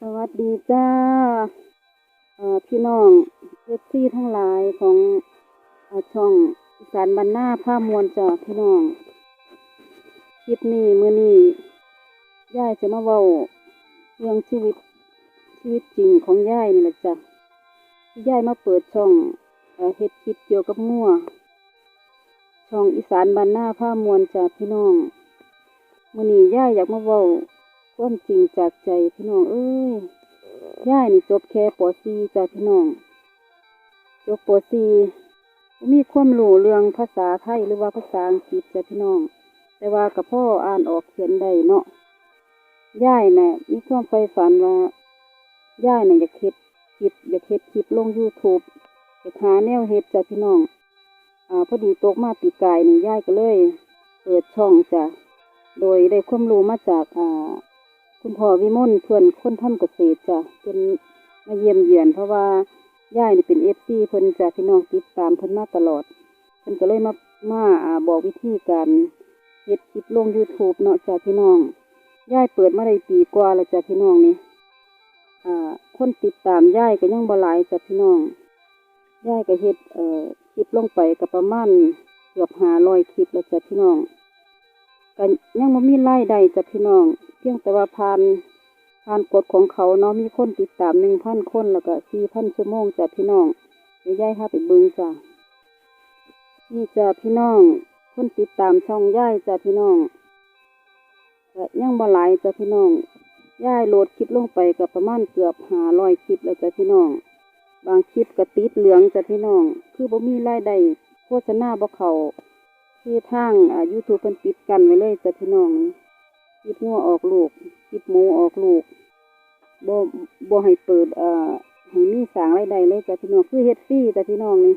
สวัสดีจ้าพี่น้องเอฟซีทั้งหลายของอช่องอีสานบรรณาผ้ามวลจ้าพี่น้องคลิปนี้มือนี้ย่ายจะมาเว้าเรื่องชีวิตชีวิตจริงของย่ายนี่แหละจ้ะที่ย่ายมาเปิดช่องเฮ็ดคลิปเกี่ยวกับงัวช่องอีสานบรรณาผ้ามวลจ้าพี่น้องมือนี้ย่ายอยากมาเว้า ความจริงจากใจพี่น้องเอ้ยย่ายนี่จบแค่ป .4 จ้ะพี่น้อง จบป .4 บ่มีความรู้เรื่องภาษาไทยหรือว่าภาษาอังกฤษจ้ะพี่น้อง แต่ว่ากับพ่ออ่านออกเขียนได้เนาะย่ายน่ะมีความใฝ่ฝันว่าย่ายน่ะอยากเฮ็ดคลิปอยากเฮ็ดคลิปลง YouTube อยากหาแนวเฮ็ดจ้ะพี่น้อง อ่าพอดีตกมาปีกายนี่ย่ายก็เลย เปิดช่องจ้ะโดยได้ความรู้มาจากอ่า คุณพ่อวิมลเพื่อนคนทำเกษตรจ้ะเป็นมาเยี่ยมเยือน เพราะว่าย่ายนี่เป็นเอฟซีเพิ่นจ้ะพี่น้องติดตามเพิ่นมาตลอดเพิ่นก็เลยมามาอ่าบอกวิธีการเฮ็ดคลิปลง YouTube เนาะจ้ะพี่น้องย่ายเปิดมาได้ปีกว่าแล้วจ้ะพี่น้องนี่อ่าคนติดตามย่ายก็ยังบ่หลายจ้ะพี่น้องย่ายก็เฮ็ดเอ่อคลิปลงไปก็ประมาณเกือบ500คลิปแล้วจ้ะพี่น้อง ก็ยังบ่มีรายได้จ้ะพี่น้อง เพียงแต่ว่าผ่านผ่านกฎของเขาเนาะมีคนติดตามหนึ่งพันคนแล้วก็สี่พันชั่วโมงจะพี่น้องเดี๋ยวย้ายห้าไปเบิ่งจ้ะนี่จ้ะพี่น้องคนติดตามช่องย้ายจ้ะพี่น้องก็ยังบ่หลายจ้ะพี่น้องย้ายโหลดคลิปลงไปก็ประมาณเกือบหาร้อยคลิปแล้วจ้ะพี่น้อง บางคลิปก็ติดเหลืองจ้ะพี่น้อง คือบ่มีรายได้โฆษณาบ่เขา ที่ทางอ่า YouTube เพิ่นปิดกันไว้เลยจ้ะพี่น้องคลิปงัวออกลูกคลิปหมูออกลูกบ่บ่ให้เปิดเอ่อให้มีสางไรายได้เลยจ้ะพี่น้องคือเฮ็ดฟรีจ้ะพี่น้องนี่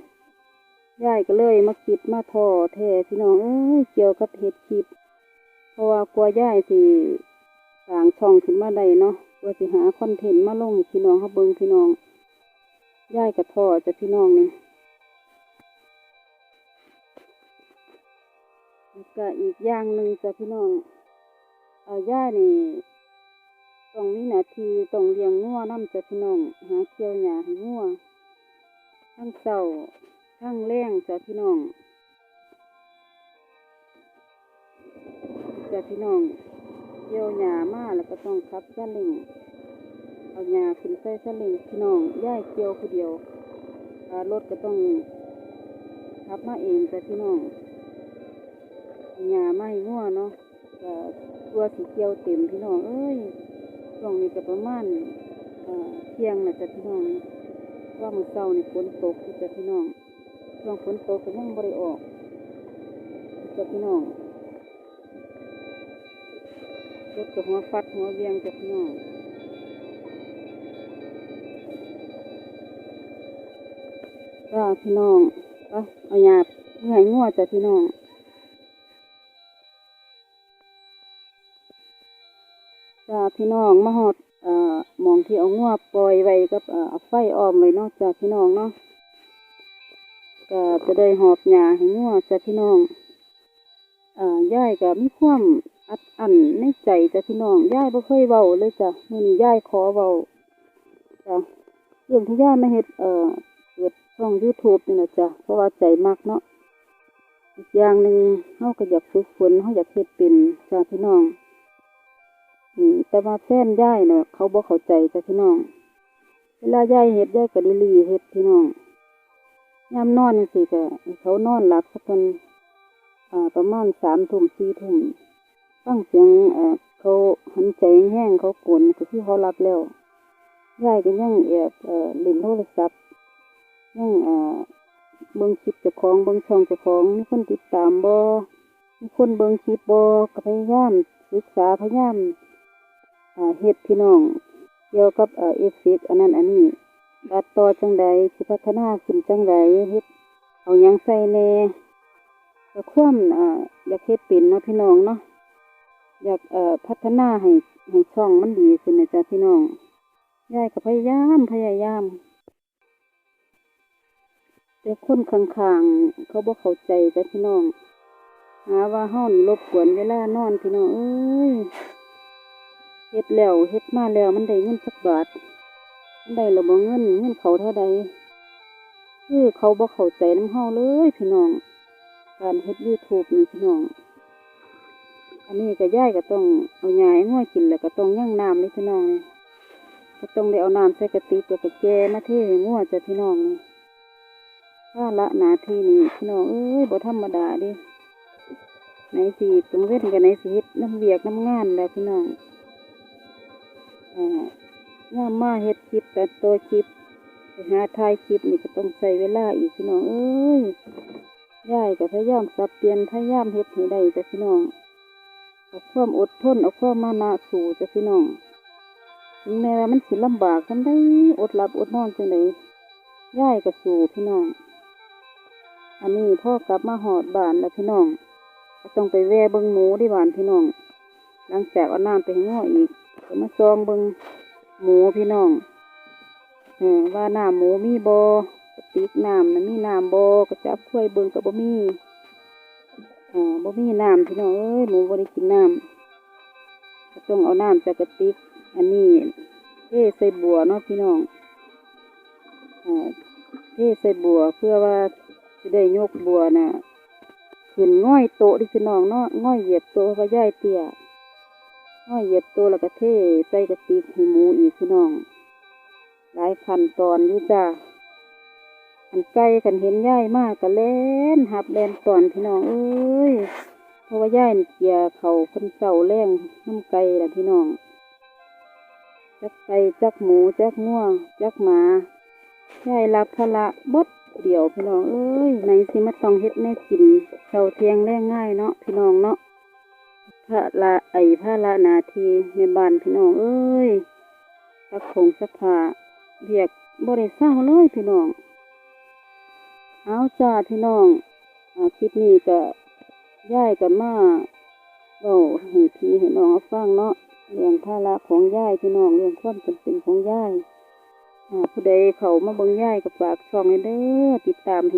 ยายก็เลยมาคิดมาทอแท้พี่น้องเอ้ยเกี่ยวกับเฮ็ดคลิป เพราะว่ากลัวยายสิสางช่องขึ้นมาได้เนาะกลัวสิหาคอนเทนต์มาลงให้พี่น้องเขาเบิ่งพี่น้องยายก็ทอจ้ะพี่น้องนี่ แล้วก็อีกอย่างหนึ่งจ้ะพี่น้องเอาย่านี่ต้องมีหน้าที่ต้องเลี้ยงงัวน้ำจ้ะพี่น้อง หาเกี่ยวหญ้าให้งัวทั้งเช้าทั้งแรงจ้ะพี่น้องจ้ะพี่น้องเกี่ยวหญ้ามาแล้วก็ต้องขับซาล้งเอาหญ้าขึ้นใส่ซาล้งพี่น้องย่ายเกี่ยวผู้เดียวรถก็ต้องขับมาเองจ้ะพี่น้อง หญ้าไม้งัวเนาะก็ตัวสีเขียวเต็มพี่น้องเอ้ยช่วงนี้ก็ประมาณเอ่อเที่ยงนะจ้ะพี่น้อง ว่ามือเช้านี่ฝนตกจ้ะพี่น้องช่วงฝนตกก็ยังบ่ได้ออกจ้ะพี่น้องรถก็หัวฟัดหัวเวียงจ้ะพี่น้องจ้าพี่น้องไปเอาหญ้าเมื่อให้งัวจ้ะพี่น้อง จ้าพี่น้องมาฮอดเอ่อมองที่เอางัวปล่อยไว้กับเอ่อไฟอ้อมไว้เนาะจ้าพี่น้องเนาะก็จะได้หอบหญ้าให้งัวจ้าพี่น้องเอ่อยายก็มีความอัดอั้นในใจจ้าพี่น้องย่ายบ่เคยเว้าเลยจ้ะมื้อนี้ยายขอเว้าจ้ะเรื่องที่ย่ายมาเฮ็ดเอ่อเปิดช่อง YouTube นี่นะจ้ะเพราะว่าใจมักเนาะอีกอย่างหนึ่งเฮาก็อยากฝึกฝนเฮาอยากเฮ็ดเป็นจ้าพี่น้อง แต่ว่าแฟนย่ายเนาะเขาบ่เข้าใจจ้ะพี่น้อง เวลาย่ายเฮ็ดย่ายก็ลิลีเฮ็ดพี่น้องยามนอนจังซี่ก็ให้เขานอนหลับสักคนประมาณสามทุ่มสี่ทุ่มฟังเสียงเขาหันใจแห้งเขากวนก็คือเขาหลับแล้วย่ายก็ยังแอบเอ่อเล่นโทรศัพท์ยังเบิ่งคลิปเจ้าของเบิ่งช่องเจ้าของมีคนติดตามบ่มีคนเบิ่งคลิปบ่ก็พยายามศึกษาพยายาม เฮ็ดพี่น้อง เกี่ยวกับเอ่อเอฟเฟกอันนั้นอันนี้ตัดต่อจังใดสิพัฒนาขึ้นจังใดเฮ็ดเอายังใส่แน่ก็ความอ่าอยากเฮ็ดเป็นเนาะพี่น้องเนาะอยากเอ่อพัฒนาให้ให้ช่องมันดีขึ้นนะจ๊ะพี่น้องยายก็พยายามพยายามแต่คนข้างๆเขาบ่เข้าใจจ้ะพี่น้องหาว่าเฮานี่รบกวนเวลานอนพี่น้องเอ้ย เฮ็ดแล้วเฮ็ดมาแล้วมันได้เงินสักบาทมันได้และบ่เงินเงินเขาเท่าใดคือเขาบ่เข้าใจน้ำเฮาเลยพี่น้อง การเฮ็ด YouTube นี่พี่น้อง อันนี้ก็ยายก็ต้องเอาหญ้าให้งัวกินแล้วก็ต้องยั่งน้ำเลยพี่น้องก็ต้องได้เอาน้ำใส่กระติกแล้วก็แก่มาเทให้งัวจ้ะพี่น้องนี่ภาระหน้าทีนี่พี่น้องเอ้ยบ่ธรรมดาดิไหนสิตรงเว้นกับไหนสิเฮ็ดน้ำเวียกน้ำงานแล้วพี่น้อง อ่างามมาเฮ็ดคลิปแต่ตัวคลิปไปหาถ่ายคลิปนี่ก็ต้องใช้เวลาอีกพี่น้องเอ้ยย่ายก็พยายามสับเปลี่ยนพยายามเฮ็ดให้ได้จ้ะพี่น้องเอาความอดทนเอาความมานะสู่จ้ะพี่น้องถึงแม้ว่ามันสิลำบากจังได้อดหลับอดนอนจังไดย่ายก็สู่พี่น้อง อันนี้พ่อกลับมาหอดบ้านแล้วพี่น้องก็ต้องไปแว่เบิงหมูที่บ้านพี่น้อง หลังจากเอาน้ำไปห้ง้ออีกก็มาซองเบิงหมูพี่น้องเออว่าน้ำหมูมีบกระติกน้ำนะมีน้ำบอกระจับถ้วยเบิงกับบ่มีเอ่าบ่มีน้ำพี่น้องเอ้ยหมูบ่ได้กินน้ำก็ต้องเอาน้ำจากกระติก อันนี้เทใส่บัวเนาะพี่น้องเอ่าเทใส่บัวเพื่อว่าจะได้ยกบัวน่ะขึ้นง่อยโตที่พี่น้องเนาะง่อยเหยียบโตเพราะย่ายเตี้ย ง่อยเหยียบโตะแล้วก็เทใส่กระติกให้หมูอีกพี่น้อง หลายขั้นตอนอยู่จ้าอันไก่กันเห็นย่ายมากก็เล่นหับเล่นตอนพี่น้องเอ้ยเพราะว่าย่ายเกียเขาคนเสาแรงน้ำไก่ละพี่น้อง จักไก่จักหมูจักง่วงจักหมาย่ายรับภาระบดเดี่ยวพี่น้องเอ้ยไหนสิมาต้องเฮ็ดแน่กินเช้าเทียงแรงง่ายเนาะพี่น้องเนาะ พระละไอพระละนาทีในบ้านพี่น้องเอ้ยสักผงสักผ้าเรียกบริเศร้าเลยพี่น้อง เอาจ้าพี่น้องอคลิปนี้ก็ย่ายกับมาเว้าให้พี่ให้น้องเอาฟังเนาะเรื่องภาระของย่ายพี่น้องเรื่องความจำเป็นของย่ายผู้ใดเขามาเบิ่งย่ายก็ฝากช่องให้เด้อติดตาม